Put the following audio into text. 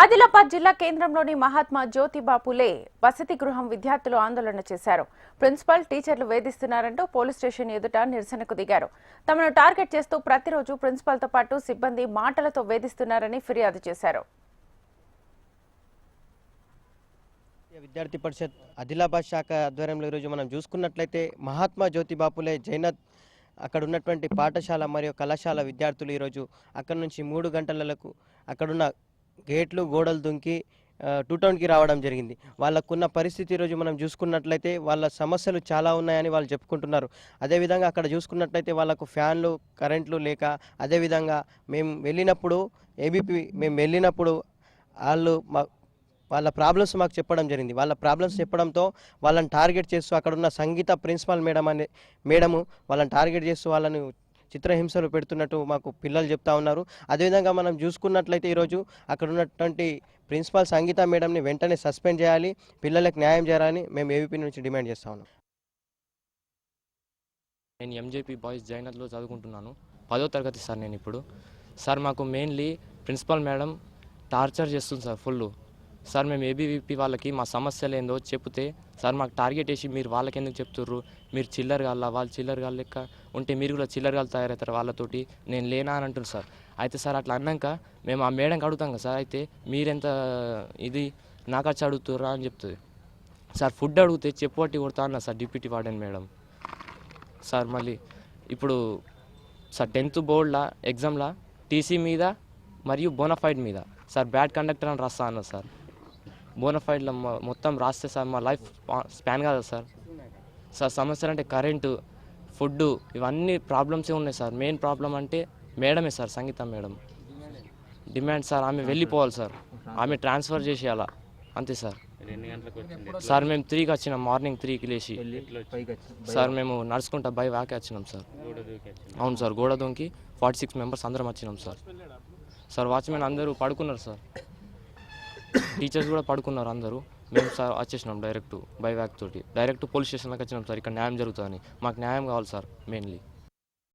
ఆదిలాబాద్ జిల్లా కేంద్రంలోని మహాత్మా జ్యోతిబా పులే వసతి గృహం విద్యార్థులు ఆందోళన చేశారు. ప్రిన్సిపల్ టీచర్లు వేధిస్తున్నారంటూ పోలీస్ స్టేషన్ ఎదుట నిరసనకు దిగారు. తమను టార్గెట్ చేస్తూ ప్రతిరోజు ప్రిన్సిపల్తో పాటు సిబ్బంది మాటలతో వేధిస్తున్నారని ఫిర్యాదు చేశారు. విద్యార్థి పరిషత్ ఆదిలాబాద్ శాఖ ఆధ్వర్యంలో ఈరోజు మనం చూసుకున్నట్లయితే మహాత్మా జ్యోతిబాపులే జైనత్ అక్కడ ఉన్నటువంటి పాఠశాల మరియు కళాశాల విద్యార్థులు ఈరోజు అక్కడ నుంచి మూడు గంటలకు అక్కడున్న గేట్లు గోడలు దుంకి టూ టౌన్కి రావడం జరిగింది. వాళ్ళకున్న పరిస్థితి ఈరోజు మనం చూసుకున్నట్లయితే వాళ్ళ సమస్యలు చాలా ఉన్నాయని వాళ్ళు చెప్పుకుంటున్నారు. అదేవిధంగా అక్కడ చూసుకున్నట్లయితే వాళ్ళకు ఫ్యాన్లు కరెంట్లు లేక అదేవిధంగా మేము వెళ్ళినప్పుడు ఏబీపీ మేము వెళ్ళినప్పుడు వాళ్ళు మా వాళ్ళ ప్రాబ్లమ్స్ మాకు చెప్పడం జరిగింది. వాళ్ళ ప్రాబ్లమ్స్ చెప్పడంతో వాళ్ళని టార్గెట్ చేస్తూ అక్కడ ఉన్న సంగీత ప్రిన్సిపాల్ మేడం అనే మేడము వాళ్ళని టార్గెట్ చేస్తూ వాళ్ళని చిత్రహింసలు పెడుతున్నట్టు మాకు పిల్లలు చెప్తా ఉన్నారు. అదేవిధంగా మనం చూసుకున్నట్లయితే ఈరోజు అక్కడ ఉన్నటువంటి ప్రిన్సిపాల్ సంగీత మేడంని వెంటనే సస్పెండ్ చేయాలి పిల్లలకు న్యాయం చేయాలని మేము ఏవీపీ నుంచి డిమాండ్ చేస్తా ఉన్నాం. నేను ఎంజేపీ బాయ్స్ జైనత్లో చదువుకుంటున్నాను. పదో తరగతి సార్ నేను ఇప్పుడు. సార్ మాకు మెయిన్లీ ప్రిన్సిపాల్ మేడం టార్చర్ చేస్తుంది సార్ ఫుల్ సార్ మేము ఏబీవీపీ వాళ్ళకి మా సమస్యలు ఏందో చెప్తే సార్ మాకు టార్గెట్ వేసి మీరు వాళ్ళకి ఎందుకు చెప్తుర్రు? మీరు చిల్లర గాళ్ళ వాళ్ళు చిల్లర గాళ్ళ లెక్క ఉంటే మీరు కూడా చిల్లర గాళ్ళు తయారవుతారు వాళ్ళతోటి. నేను లేనా అని అంటున్నారు సార్. అయితే సార్ అట్లా అన్నాక మేము ఆ మేడంకి అడుగుతాం కదా సార్ అయితే మీరెంత ఇది నాకు వచ్చి అడుగుతుర్రా అని చెప్తుంది. సార్ ఫుడ్ అడిగితే చెప్పబట్టి కొడతా అన్న sir deputy warden madam. Sir మళ్ళీ ఇప్పుడు సార్ టెన్త్ బోర్డ్లా ఎగ్జామ్లా టీసీ మీద మరియు బోనఫైడ్ మీద. సార్ బ్యాడ్ కండక్టర్ అని రాస్తా అన్నారు సార్. బోనఫైడ్లో మొత్తం రాస్తే సార్ మా లైఫ్ స్పాన్ కాదా సార్. సార్ సమస్యలు అంటే కరెంటు ఫుడ్ ఇవన్నీ ప్రాబ్లమ్సే ఉన్నాయి సార్. మెయిన్ ప్రాబ్లం అంటే మేడమే sir Sangeetha madam. Demand sir ఆమె వెళ్ళిపోవాలి సార్. ఆమె ట్రాన్స్ఫర్ చేసేయాలా. అంతే సార్. సార్ మేము త్రీకి వచ్చినాం మార్నింగ్ త్రీకి లేచి. సార్ మేము నడుచుకుంటా బై వాకే వచ్చినాం సార్. అవును సార్ గోడ దొంకి ఫార్టీ సిక్స్ మెంబర్స్ అందరం వచ్చినాం సార్. సార్ వాచ్మెన్ అందరూ పడుకున్నారు సార్. టీచర్స్ కూడా పడుకున్నారు అందరూ. మేము సార్ వచ్చేసినాం డైరెక్ట్ బైవ్యాక్ తోటి. డైరెక్ట్ పోలీస్ స్టేషన్లోకి వచ్చినాం సార్. ఇక్కడ న్యాయం జరుగుతుందని. మాకు న్యాయం కావాలి సార్ మెయిన్లీ